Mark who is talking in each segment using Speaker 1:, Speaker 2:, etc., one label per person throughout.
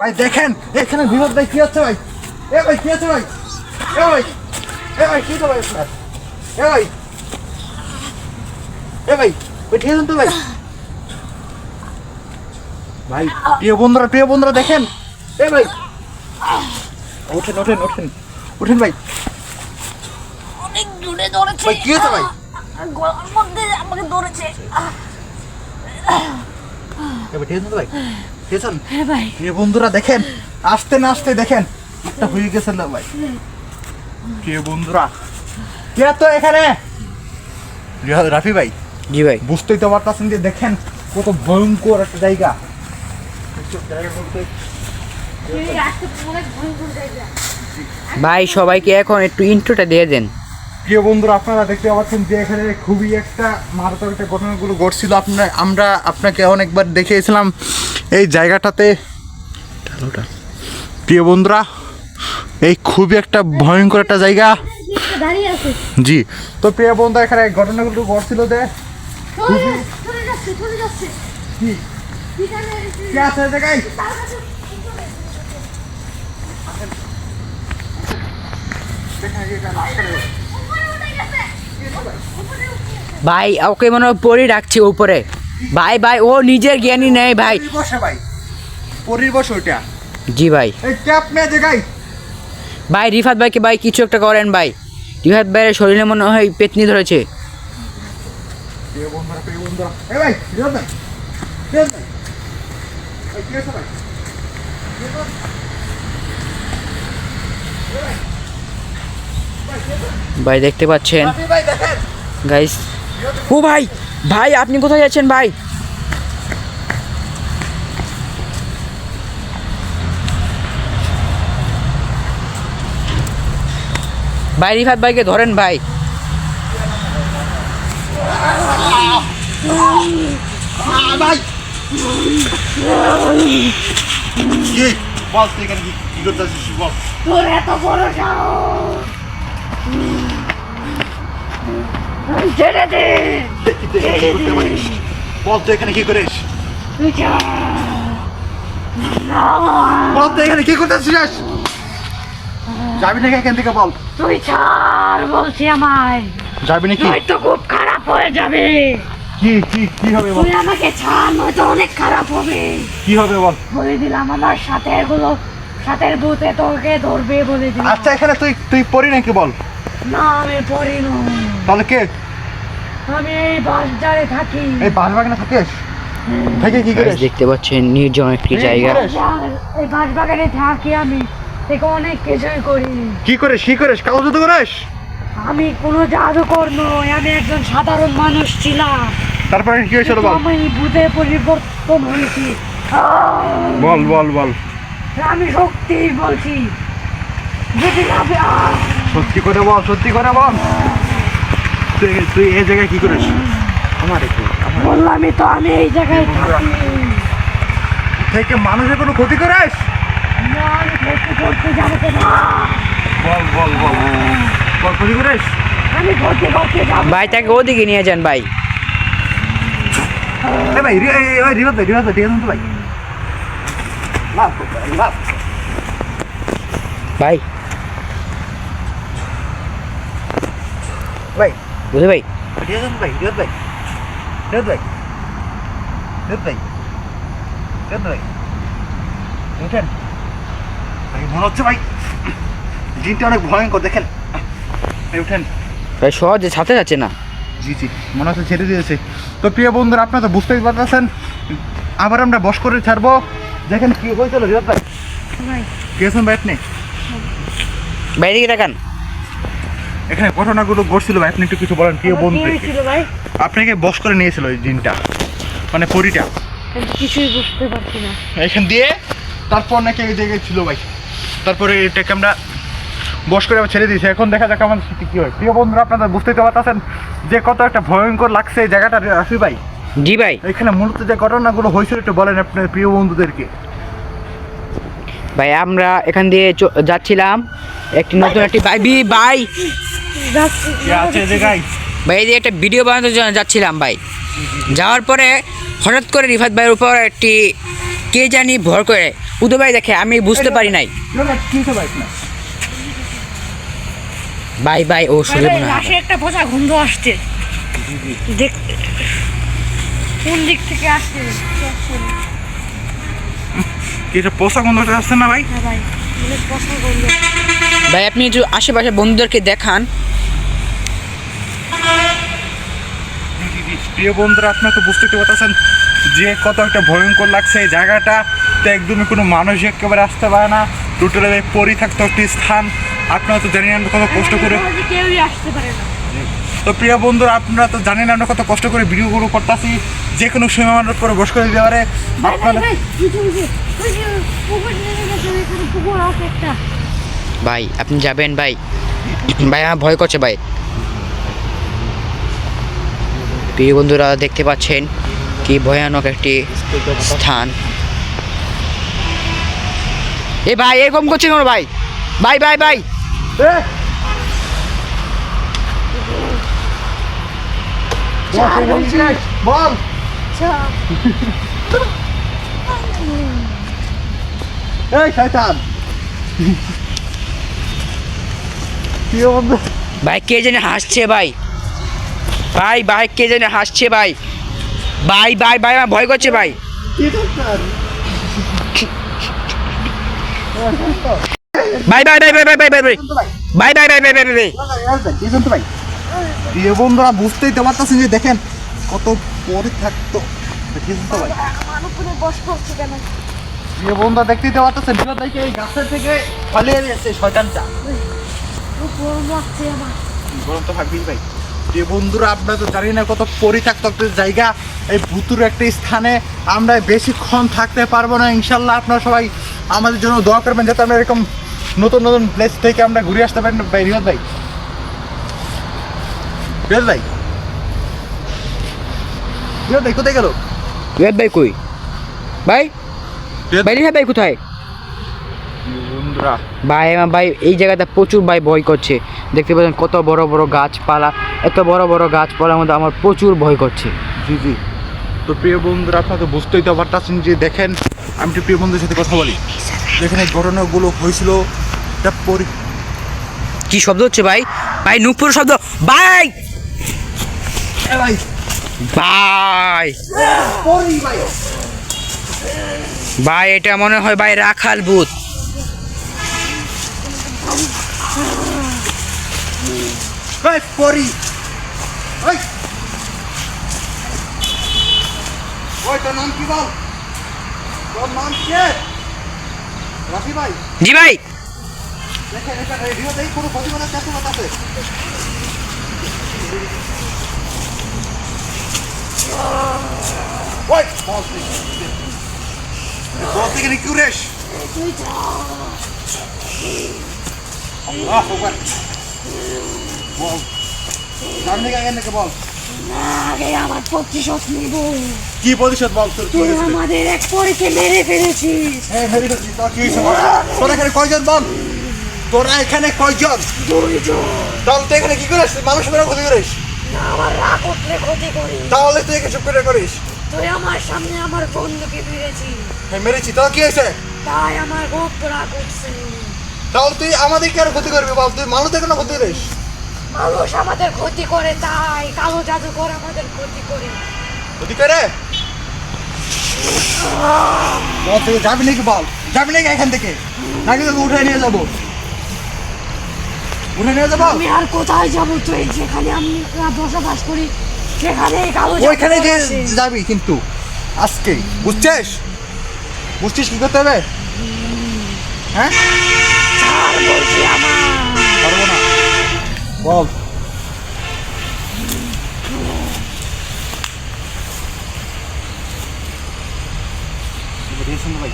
Speaker 1: ভাই দেখেন এখানে বিপদ ভাই কি হচ্ছে ভাই? এ ভাই কি হচ্ছে ভাই? এ ভাই এ ভাই কি হচ্ছে ভাই আপনার? এ ভাই এ ভাই ওই ঠিক আছেন তো ভাই? ভাই প্রিয় বন্ধুরা প্রিয় বন্ধুরা দেখেন। এ ভাই ওঠেন ওঠেন ওঠেন ওঠেন ভাই।
Speaker 2: অনেক জোরে ধরেছে।
Speaker 1: ভাই কি হচ্ছে ভাই?
Speaker 2: গলার মধ্যে আমাকে ধরেছে।
Speaker 1: এ ভাই ঠিক আছেন তো ভাই? ঠিক
Speaker 2: হ্যাঁ ভাই।
Speaker 1: বন্ধুরা দেখেন আসতে না আসতে দেখেন একটা হয়ে গেছে না ভাই। প্রিয় বন্ধুরা? কে তো এখানে? রাফি ভাই।
Speaker 3: জি ভাই।
Speaker 1: বুঝতেই তো পারতেছেন যে দেখেন কত ভয়ঙ্কর একটা জায়গা।
Speaker 3: ভাই সবাইকে এখন একটু ইন্ট্রোটা দিয়ে দেন।
Speaker 1: প্রিয় বন্ধুরা আপনারা দেখতে পাচ্ছেন যে এখানে খুবই একটা মারাত্মক একটা ঘটনাগুলো ঘটছিল। আপনার আমরা আপনাকে অনেকবার দেখিয়েছিলাম। এই জায়গাটাতে প্রিয় বন্ধুরা এই খুবই একটা ভয়ঙ্কর একটা জায়গা। জি তো প্রিয় বন্ধু এখানে ঘটনাগুলো ঘটছিল যে
Speaker 3: ভাই ওকে মনে হয় পরি রাখছে উপরে। ভাই ভাই ও নিজের জ্ঞানী নেই ভাই।
Speaker 1: বসে ভাই। পরির বসে ওইটা।
Speaker 3: জি ভাই।
Speaker 1: এই ক্যাপ নিয়ে জায়গায়
Speaker 3: ভাই রিফাত ভাইকে ভাই কিছু একটা করেন ভাই। রিফাত ভাইয়ের শরীরে মনে হয় পেতনি ধরেছে।
Speaker 1: ভাই
Speaker 3: দেখতে পাচ্ছেন। গাইস। ও ভাই ভাই আপনি কোথায় যাচ্ছেন ভাই? ভাই রিফাত ভাইকে ধরেন ভাই।
Speaker 1: ভাই বল তুই এখানে কি কি করতেছিস বল।
Speaker 2: তোর এত বড় সাহস! ছেড়ে দে
Speaker 1: বল এখানে কি করিস? বল এখানে কি করতেছিস? যাবি নাকি এখান থেকে বল?
Speaker 2: তুই ছাড় বলছি আমায়।
Speaker 1: যাবি নাকি?
Speaker 2: নয়তো খুব খারাপ হয়ে যাবে।
Speaker 1: কি কি কি হবে বল?
Speaker 2: তুই আমাকে ছাড় নয়তো অনেক খারাপ হবে।
Speaker 1: কি হবে বল?
Speaker 2: বলে দিলাম আমার সাথে এগুলো সাথের ভূতে তোকে ধরবে বলে দিলাম।
Speaker 1: আচ্ছা এখানে তুই তুই পড়ি নাকি বল?
Speaker 2: না আমি পড়ি না।
Speaker 1: তাহলে কে?
Speaker 2: আমি এই বাসটারে থাকি।
Speaker 1: এই বাস বাগানে থাকিস থেকে কি করিস?
Speaker 3: দেখতে পাচ্ছেন নির্জন একটি জায়গা।
Speaker 1: করে।
Speaker 2: এই বাস থাকি আমি। থেকে অনেক কিছুই করি।
Speaker 1: কি করিস? কি করিস? কাগজ জুতো করিস?
Speaker 2: আমি কোনো জাদুকর নই আমি একজন সাধারণ মানুষ ছিলাম।
Speaker 1: তারপরে কি হয়েছিল বল?
Speaker 2: আমি ভূতে পরিবর্তন হয়েছি!
Speaker 1: বল বল বল।
Speaker 2: আমি সত্যি বলছি। যদি আমি!
Speaker 1: সত্যি করে বল সত্যি করে বল। তুই তুই এই জায়গায় কি করিস? আমার
Speaker 2: বললামই তো আমি এই জায়গায় থাকি।
Speaker 1: থেকে মানুষের কোনো ক্ষতি করিস? বল বল বল। বল ক্ষতি করিস?
Speaker 3: ভাই তাকে ওদিকে নিয়ে যান ভাই।
Speaker 1: ভাই রিভাত ভাই রিভাত ভাই ঠিক আছে তো ভাই।
Speaker 3: ভাই
Speaker 1: ভাই
Speaker 3: বুঝে ভাই
Speaker 1: তো ভাই রিভাত ভাই রিভাত ভাই রিভাত ভাই রিভাত ভাই উঠেন ভাই মনে হচ্ছে ভাই জিনটা অনেক ভয়ঙ্কর দেখেন ভাই উঠেন
Speaker 3: ভাই সহজে সাথে যাচ্ছে না
Speaker 1: জি জি মনে হচ্ছে ছেড়ে দিয়েছে তো প্রিয় বন্ধুরা আপনারা তো বুঝতেই পারতেছেন। আবার আমরা বস করে ছাড়বো। দেখেন কি হয়েছিল রিয়াদ ভাই।
Speaker 2: ভাই,
Speaker 1: গেছেন ভাই আপনি
Speaker 3: ভাই এদিকে তাকান
Speaker 1: এখানে ঘটনাগুলো ঘটছিল ভাই আপনি একটু কিছু বলেন প্রিয়
Speaker 2: আমার কি
Speaker 1: বন্ধু
Speaker 2: হয়েছিল ভাই?
Speaker 1: আপনাকে বস করে নিয়েছিল ওই দিনটা মানে পরিটা।
Speaker 2: কিছুই বুঝতে পারছি না।
Speaker 1: এখান দিয়ে তারপর নাকি এই জায়গায় ছিল ভাই। তারপরে এটাকে আমরা বস করে ছেড়ে দিয়েছি। এখন দেখা যাক আমাদের সাথে কি হয়। প্রিয় বন্ধুরা আপনারা বুঝতেই তো পারতেছেন যে কত একটা ভয়ঙ্কর লাগছে এই জায়গাটা রাফি ভাই।
Speaker 3: জি ভাই।
Speaker 1: এখানে মূলত যে ঘটনাগুলো হয়েছিল একটু বলেন আপনার প্রিয় বন্ধুদেরকে।
Speaker 3: ভাই আমরা এখান দিয়ে চ- যাচ্ছিলাম। একটি নতুন একটি ভাই বি-
Speaker 1: জায়গায়
Speaker 3: ভাই এই যে একটা ভিডিও বানাতে যাচ্ছিলাম ভাই। যাওয়ার পরে হঠাৎ করে রিফাত ভাইয়ের উপর একটি কে জানি ভর করে উদয় ভাই দেখে আমি বুঝতে পারি নাই।
Speaker 1: ভাই?
Speaker 3: ভাই ও শুনে মনে হয়
Speaker 2: একটা পচা গন্ধ আসছে। দেখ কোন দিক থেকে আসছে?
Speaker 1: কি এটা পোষা গন্ধটা আসছে না ভাই?
Speaker 2: হ্যাঁ ভাই। পচা
Speaker 3: ভাই আপনি একটু আশেপাশে বন্ধুদেরকে দেখান।
Speaker 1: প্রিয় বন্ধুরা আপনারা তো বুঝতে তো পারতেছেন যে কত একটা ভয়ঙ্কর লাগছে এই জায়গাটা। তো একদমই কোনো মানুষ একেবারে আসতে পারে না। টোটাল এই পরি থাকতো একটি স্থান। আপনারা তো জানেন আমরা কত কষ্ট করে
Speaker 2: কেউই আসতে পারে না।
Speaker 1: তো প্রিয় বন্ধুরা আপনারা তো জানেন আমরা কত কষ্ট করে ভিডিওগুলো করতেছি। যে কোনো সময় আমার উপর বস করে দিতে পারে
Speaker 2: ভাই আপনি যাবেন ভাই।
Speaker 1: ভাই আমার ভয় করছে
Speaker 2: ভাই। প্রিয় বন্ধুরা দেখতে পাচ্ছেন কি ভয়ানক একটি স্থান। এ ভাই এরকম করছে কেন
Speaker 3: ভাই? ভাই ভাই ভাই। বল। ভাই আমার ভয় করছে ভাই প্রিয় বন্ধুরা দেখতে পাচ্ছেন কি ভয়ানক একটি স্থান এ ভাই এরকম করছে কেন ভাই ভাই ভাই ভাই
Speaker 1: এ! বল, তুই বলছিস না? বল এই শয়তান প্রিয় বন্ধু
Speaker 3: ভাই কে জানে হাসছে ভাই ভাই ভাই কে জানে হাসছে ভাই ভাই ভাই ভাই আমার ভয় করছে ভাই
Speaker 1: কি করছেন
Speaker 3: ভাই ভাই ভাই ভাই ভাই ভাই ভাই ভাই ভাই ভাই ভাই ভাই ভাই ভাই ভাই
Speaker 1: প্রিয় বন্ধুরা বুঝতেই তো পারতেছেন যে দেখেন কত পরে থাকতো দেখেছেন তো ভাই
Speaker 2: আমার করছে কেন?
Speaker 1: প্রিয় বন্ধুরা দেখতেই তো পারতেছেন বিপদ দেখে এই গাছের থেকে পালিয়ে গেছে শয়তানটা।
Speaker 2: উপর লাগছে আমার।
Speaker 1: গরম তো থাকবেই ভাই। প্রিয় বন্ধুরা আপনারা তো জানি না কত পরিত্যক্ত একটা জায়গা। এই ভুতুর একটা স্থানে আমরা বেশিক্ষণ থাকতে পারব না ইনশাল্লাহ আপনারা সবাই আমাদের জন্য দোয়া করবেন যাতে আমরা এরকম নতুন নতুন প্লেস থেকে আমরা ঘুরে আসতে পারি। ভাই রিয়াদ ভাই। ভাই। ভাই কোথায় গেল?
Speaker 3: ভাই কই? ভাই? কোথায়?
Speaker 1: বন্ধুরা
Speaker 3: ভাই আমার ভাই এই জায়গাটা প্রচুর ভাই ভয় করছে। দেখতে পাচ্ছেন কত বড় বড় গাছপালা এত বড় বড় গাছপালার মধ্যে আমার প্রচুর ভয় করছে।
Speaker 1: জি জি। তো প্রিয় বন্ধুরা আপনারা তো বুঝতেই তো পারতেছেন যে দেখেন আমি তো প্রিয় বন্ধুর সাথে কথা বলি। যেখানে ঘটনাগুলো হয়েছিল
Speaker 3: কি শব্দ হচ্ছে ভাই? ভাই নুপুর শব্দ। ভাই!
Speaker 1: এ ভাই
Speaker 3: ভাই।
Speaker 1: ভাই
Speaker 3: এটা মনে হয় ভাই রাখাল ভূত। জি ভাই।
Speaker 1: কোনো প্রতিবাদের চাষাবাদ আছে। ওই বল তুই। বল থেকে নাকি উড়েস আল্লাহ আকবার। বল সামনে গেলেন নাকি বল
Speaker 2: আগে আমার প্রতিশোধ নিব।
Speaker 1: কি প্রতিশোধ বল তোর
Speaker 2: তুই? আমাদের এক পরীকে মেরে ফেলেছিস।
Speaker 1: হ্যাঁ গুড তোর কি বল? তোরা এখানে কয়জন বল তোরা এখানে কয়জন?
Speaker 2: দুইজন।
Speaker 1: তাহলে তুই এখানে কি করিস? মানুষ মেরে ক্ষতি করিস।
Speaker 2: আমার রাগ ক্ষতি করি
Speaker 1: তাহলে তুই এখানে চুপ করে করিস?
Speaker 2: তুই আমার সামনে আমার বন্ধুকে ফিরেছিস
Speaker 1: হ্যাঁ মেরেছি তোর কি হয়েছে?
Speaker 2: তাই আমার খুব রাগ উঠছে
Speaker 1: তাহলে তুই আমাদেরকে আর ক্ষতি করবি বল তুই মানুষদের কেন ক্ষতি করিস?
Speaker 2: মানুষ আমাদের ক্ষতি করে তাই কালো জাদুকর আমাদের ক্ষতি করে।
Speaker 1: ক্ষতি করে? বল তুই যাবি নাকি বল? যাবি নাকি এখান থেকে? নাকি তোকে উঠে নিয়ে যাব? উঠে নিয়ে যাব?
Speaker 2: আমি আর কোথায় যাব তুই? যেখানে আমরা বসবাস করি সেখানে কালো
Speaker 1: ওইখানে যে যাবি কিন্তু আজকে বুঝছিস? বুঝছিস কি করতে হবে? হ্যাঁ? পারব না। বল। ভাই।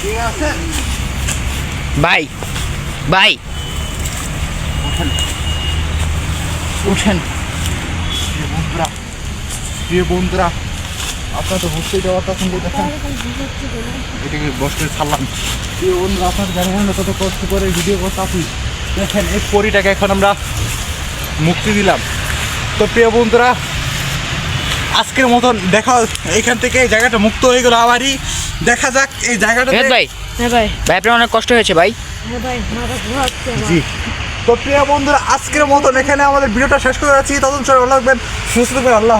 Speaker 1: ঠিক আছে?
Speaker 3: ভাই ভাই।
Speaker 1: উঠেন। প্রিয় বন্ধুরা প্রিয় বন্ধুরা, আপনারা তো বুঝতেই দেওয়ার তখন যে দেখেন এটাকে বস করে ছাড়লাম প্রিয় বন্ধুরা, আপনারা জানেন না কত কষ্ট করে ভিডিও করতে আসি দেখেন, এই পরিটাকে এখন আমরা মুক্তি দিলাম। তো প্রিয় বন্ধুরা, আজকের মতন দেখা, এখান থেকে জায়গাটা মুক্ত হয়ে গেল আবারই। দেখা যাক এই জায়গাটা
Speaker 3: ভাই।
Speaker 2: হ্যাঁ ভাই।
Speaker 3: ভাই আপনার অনেক কষ্ট হয়েছে ভাই।
Speaker 2: হ্যাঁ ভাই।
Speaker 1: জি। তো প্রিয় বন্ধুরা আজকের মতন এখানে আমাদের ভিডিওটা শেষ করে যাচ্ছি তখন সবাই ভালো থাকবেন সুস্থ থাকবেন আল্লাহ